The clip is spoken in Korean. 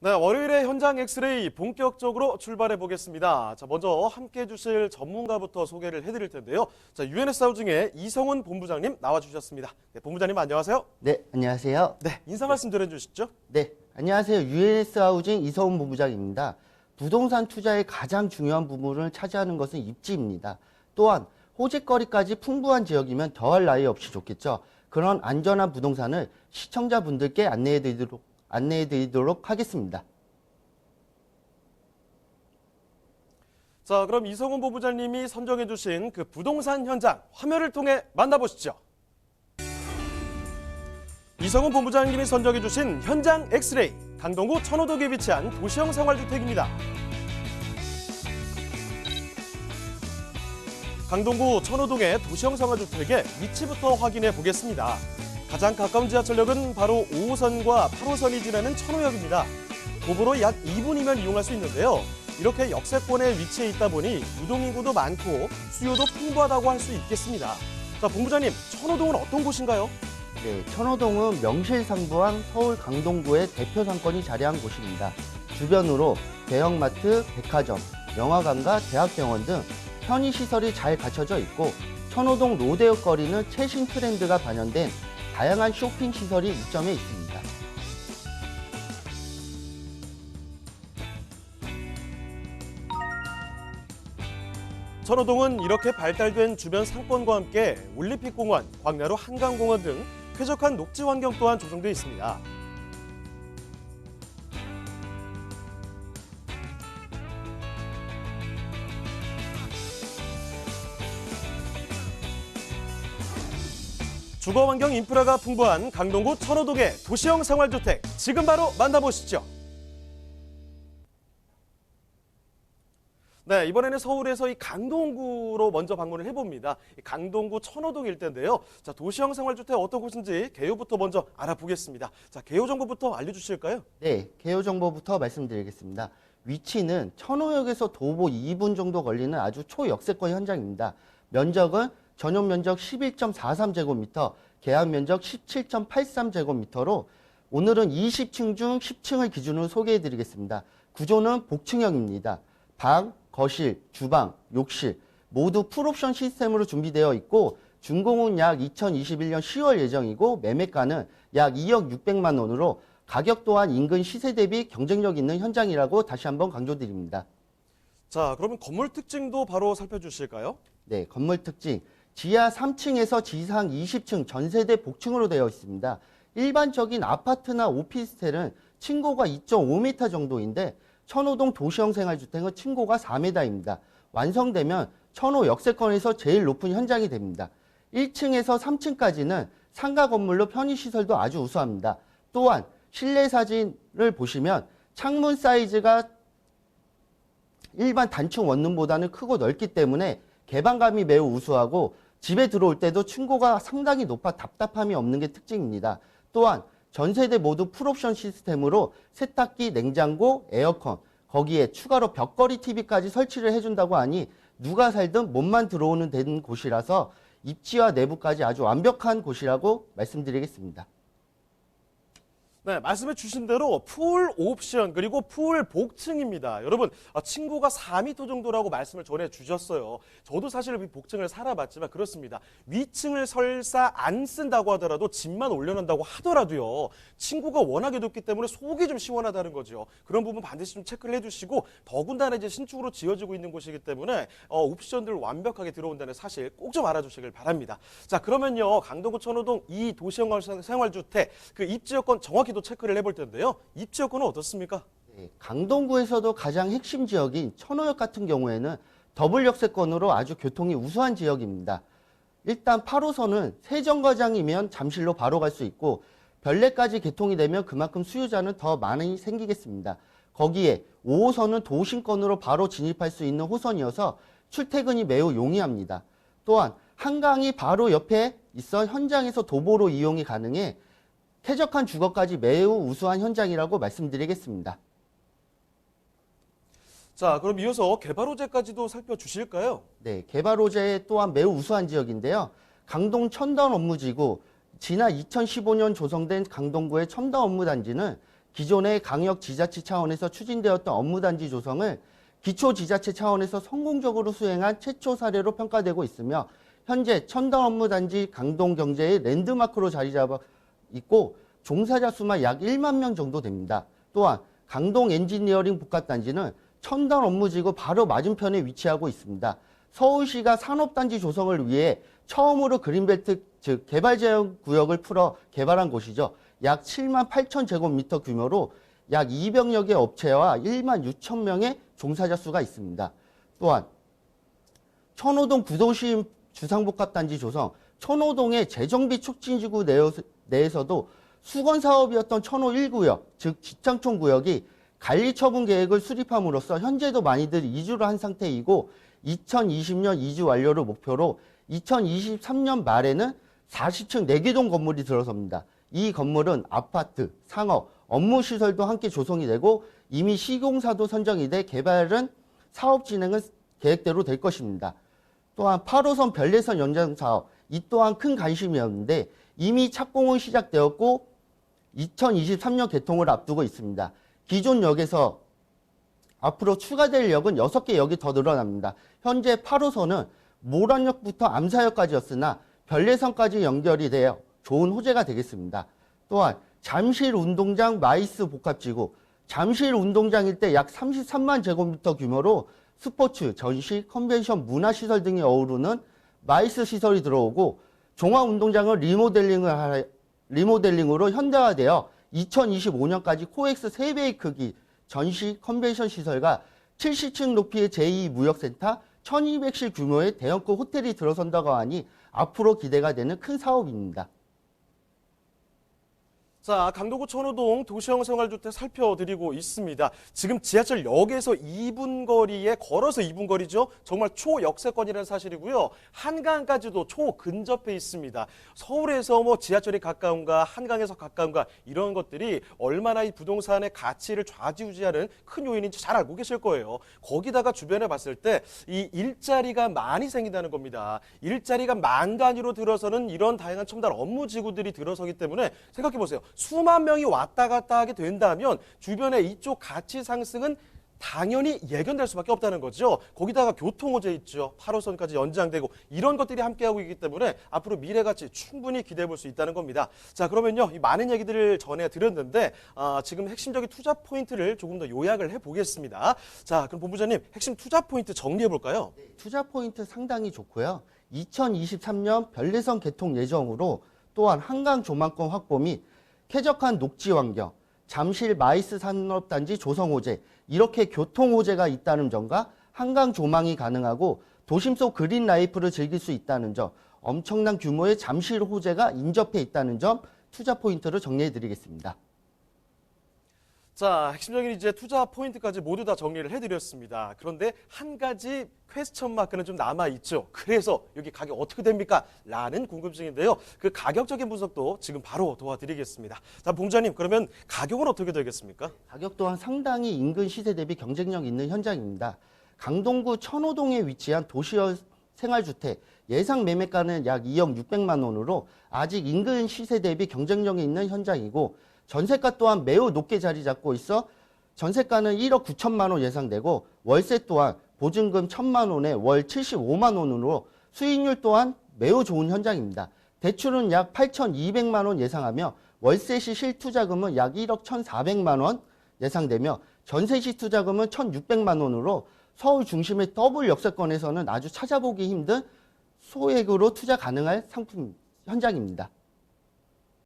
네, 월요일에 현장 엑스레이 본격적으로 출발해 보겠습니다. 자, 먼저 함께 해 주실 전문가부터 소개를 해 드릴 텐데요. 자, UNS 하우징의 이성훈 본부장님 나와 주셨습니다. 네, 본부장님 안녕하세요. 네, 안녕하세요. 네, 인사 말씀 드려주시죠. 네, 안녕하세요. UNS 하우징 이서훈 본부장입니다. 부동산 투자의 가장 중요한 부분을 차지하는 것은 입지입니다. 또한 호재거리까지 풍부한 지역이면 더할 나위 없이 좋겠죠. 그런 안전한 부동산을 시청자분들께 안내해 드리도록, 안내해 드리도록 하겠습니다. 자, 그럼 이성훈 본부장님이 선정해 주신 그 부동산 현장 화면을 통해 만나보시죠. 이성훈 본부장님이 선정해 주신 현장 엑스레이 강동구 천호동에 위치한 도시형 생활주택입니다. 강동구 천호동의 도시형 생활주택의 위치부터 확인해 보겠습니다. 가장 가까운 지하철역은 바로 5호선과 8호선이 지나는 천호역입니다. 도보로 약 2분이면 이용할 수 있는데요. 이렇게 역세권에 위치해 있다 보니 유동인구도 많고 수요도 풍부하다고 할 수 있겠습니다. 자, 본부장님, 천호동은 어떤 곳인가요? 네, 천호동은 명실상부한 서울 강동구의 대표 상권이 자리한 곳입니다. 주변으로 대형마트, 백화점, 영화관과 대학병원 등 편의시설이 잘 갖춰져 있고 천호동 로데오 거리는 최신 트렌드가 반영된 다양한 쇼핑 시설이 입점해 있습니다. 천호동은 이렇게 발달된 주변 상권과 함께 올림픽공원, 광야로 한강공원 등 쾌적한 녹지 환경 또한 조성되어 있습니다. 주거 환경 인프라가 풍부한 강동구 천호동의 도시형 생활주택 지금 바로 만나보시죠. 네, 이번에는 서울에서 이 강동구로 먼저 방문을 해봅니다. 이 강동구 천호동 일대인데요. 자, 도시형 생활주택 어떤 곳인지 개요부터 먼저 알아보겠습니다. 자, 개요 정보부터 알려주실까요? 네, 개요 정보부터 말씀드리겠습니다. 위치는 천호역에서 도보 2분 정도 걸리는 아주 초역세권 현장입니다. 면적은 전용 면적 11.43제곱미터, 계약 면적 17.83제곱미터로 오늘은 20층 중 10층을 기준으로 소개해 드리겠습니다. 구조는 복층형입니다. 방, 거실, 주방, 욕실 모두 풀옵션 시스템으로 준비되어 있고 준공은 약 2021년 10월 예정이고 매매가는 약 2억 600만 원으로 가격 또한 인근 시세 대비 경쟁력 있는 현장이라고 다시 한번 강조드립니다. 자, 그러면 건물 특징도 바로 살펴주실까요? 네, 건물 특징. 지하 3층에서 지상 20층 전세대 복층으로 되어 있습니다. 일반적인 아파트나 오피스텔은 층고가 2.5m 정도인데 천호동 도시형 생활주택은 층고가 4m입니다. 완성되면 천호 역세권에서 제일 높은 현장이 됩니다. 1층에서 3층까지는 상가 건물로 편의시설도 아주 우수합니다. 또한 실내 사진을 보시면 창문 사이즈가 일반 단층 원룸보다는 크고 넓기 때문에 개방감이 매우 우수하고 집에 들어올 때도 층고가 상당히 높아 답답함이 없는 게 특징입니다. 또한 전 세대 모두 풀옵션 시스템으로 세탁기, 냉장고, 에어컨, 거기에 추가로 벽걸이 TV까지 설치를 해준다고 하니 누가 살든 몸만 들어오는 되는 곳이라서 입지와 내부까지 아주 완벽한 곳이라고 말씀드리겠습니다. 네, 말씀해 주신 대로 풀 옵션 그리고 풀 복층입니다. 여러분, 아, 층고가 4m 정도라고 말씀을 전해 주셨어요. 저도 사실 이 복층을 살아봤지만 그렇습니다. 위층을 설사 안 쓴다고 하더라도 집만 올려놓는다고 하더라도요. 층고가 워낙에 높기 때문에 속이 좀 시원하다는 거죠. 그런 부분 반드시 좀 체크를 해 주시고 더군다나 이제 신축으로 지어지고 있는 곳이기 때문에 어, 옵션들 완벽하게 들어온다는 사실 꼭 좀 알아주시길 바랍니다. 자, 그러면요. 강동구 천호동 이 도시형 생활주택 그 입지 여건 정확히 또 체크를 해볼 텐데요. 입지 여건은 어떻습니까? 네, 강동구에서도 가장 핵심 지역인 천호역 같은 경우에는 더블 역세권으로 아주 교통이 우수한 지역입니다. 일단 8호선은 세정거장이면 잠실로 바로 갈 수 있고 별내까지 개통이 되면 그만큼 수요자는 더 많이 생기겠습니다. 거기에 5호선은 도심권으로 바로 진입할 수 있는 호선이어서 출퇴근이 매우 용이합니다. 또한 한강이 바로 옆에 있어 현장에서 도보로 이용이 가능해 쾌적한 주거까지 매우 우수한 현장이라고 말씀드리겠습니다. 자, 그럼 이어서 개발 호재까지도 살펴주실까요? 네, 개발 호재 또한 매우 우수한 지역인데요. 강동 첨단 업무지구, 지난 2015년 조성된 강동구의 첨단 업무단지는 기존의 강역 지자체 차원에서 추진되었던 업무단지 조성을 기초 지자체 차원에서 성공적으로 수행한 최초 사례로 평가되고 있으며 현재 첨단 업무단지 강동 경제의 랜드마크로 자리 잡아 있고 종사자 수만 약 1만 명 정도 됩니다. 또한 강동 엔지니어링 복합단지는 첨단 업무지구 바로 맞은편에 위치하고 있습니다. 서울시가 산업단지 조성을 위해 처음으로 그린벨트 즉 개발제한 구역을 풀어 개발한 곳이죠. 약 7만 8천 제곱미터 규모로 약 200여 개 업체와 1만 6천 명의 종사자 수가 있습니다. 또한 천호동 구도시 주상복합단지 조성, 천호동의 재정비 촉진지구 내에서- 내에서도 수건 사업이었던 천호 1구역, 즉 직장촌 구역이 관리 처분 계획을 수립함으로써 현재도 많이들 이주를 한 상태이고 2020년 이주 완료를 목표로 2023년 말에는 40층 4개동 건물이 들어섭니다. 이 건물은 아파트, 상업, 업무 시설도 함께 조성이 되고 이미 시공사도 선정이 돼 개발은 사업 진행은 계획대로 될 것입니다. 또한 8호선 별내선 연장 사업 이 또한 큰 관심이었는데 이미 착공은 시작되었고 2023년 개통을 앞두고 있습니다. 기존 역에서 앞으로 추가될 역은 6개 역이 더 늘어납니다. 현재 8호선은 모란역부터 암사역까지였으나 별내선까지 연결이 되어 좋은 호재가 되겠습니다. 또한 잠실 운동장 마이스 복합지구 잠실 운동장 일대 약 33만 제곱미터 규모로 스포츠, 전시, 컨벤션, 문화시설 등이 어우르는 마이스 시설이 들어오고 종합운동장을 리모델링을 하, 리모델링으로 현대화되어 2025년까지 코엑스 3배의 크기 전시 컨벤션 시설과 70층 높이의 제2무역센터 1200실 규모의 대형급 호텔이 들어선다고 하니 앞으로 기대가 되는 큰 사업입니다. 자, 강도구 천호동 도시형 생활주택 살펴드리고 있습니다. 지금 지하철역에서 2분 거리에 걸어서 2분 거리죠. 정말 초역세권이라는 사실이고요. 한강까지도 초근접해 있습니다. 서울에서 뭐 지하철이 가까운가, 한강에서 가까운가 이런 것들이 얼마나 이 부동산의 가치를 좌지우지하는 큰 요인인지 잘 알고 계실 거예요. 거기다가 주변에 봤을 때 이 일자리가 많이 생긴다는 겁니다. 일자리가 만 단위로 들어서는 이런 다양한 첨단 업무 지구들이 들어서기 때문에 생각해 보세요. 수만 명이 왔다 갔다 하게 된다면 주변에 이쪽 가치 상승은 당연히 예견될 수밖에 없다는 거죠. 거기다가 교통 호재 있죠. 8호선까지 연장되고 이런 것들이 함께하고 있기 때문에 앞으로 미래 가치 충분히 기대해 볼 수 있다는 겁니다. 자 그러면요. 이 많은 얘기들을 전해 드렸는데 아, 지금 핵심적인 투자 포인트를 조금 더 요약을 해 보겠습니다. 자 그럼 본부장님 핵심 투자 포인트 정리해 볼까요? 투자 포인트 상당히 좋고요. 2023년 별내선 개통 예정으로 또한 한강 조망권 확보 및 쾌적한 녹지 환경, 잠실 마이스 산업단지 조성 호재, 이렇게 교통 호재가 있다는 점과 한강 조망이 가능하고 도심 속 그린 라이프를 즐길 수 있다는 점, 엄청난 규모의 잠실 호재가 인접해 있다는 점 투자 포인트로 정리해 드리겠습니다. 자, 핵심적인 이제 투자 포인트까지 모두 다 정리를 해드렸습니다. 그런데 한 가지 퀘스천 마크는 좀 남아있죠. 그래서 여기 가격 어떻게 됩니까? 라는 궁금증인데요. 그 가격적인 분석도 지금 바로 도와드리겠습니다. 자, 봉자님, 그러면 가격은 어떻게 되겠습니까? 가격 또한 상당히 인근 시세 대비 경쟁력 있는 현장입니다. 강동구 천호동에 위치한 도시형 생활주택 예상 매매가는 약 2억 600만 원으로 아직 인근 시세 대비 경쟁력이 있는 현장이고 전세가 또한 매우 높게 자리 잡고 있어 전세가는 1억 9천만 원 예상되고 월세 또한 보증금 1천만 원에 월 75만 원으로 수익률 또한 매우 좋은 현장입니다. 대출은 약 8,200만 원 예상하며 월세 시 실투자금은 약 1억 1,400만 원 예상되며 전세 시 투자금은 1,600만 원으로 서울 중심의 더블 역세권에서는 아주 찾아보기 힘든 소액으로 투자 가능할 상품 현장입니다.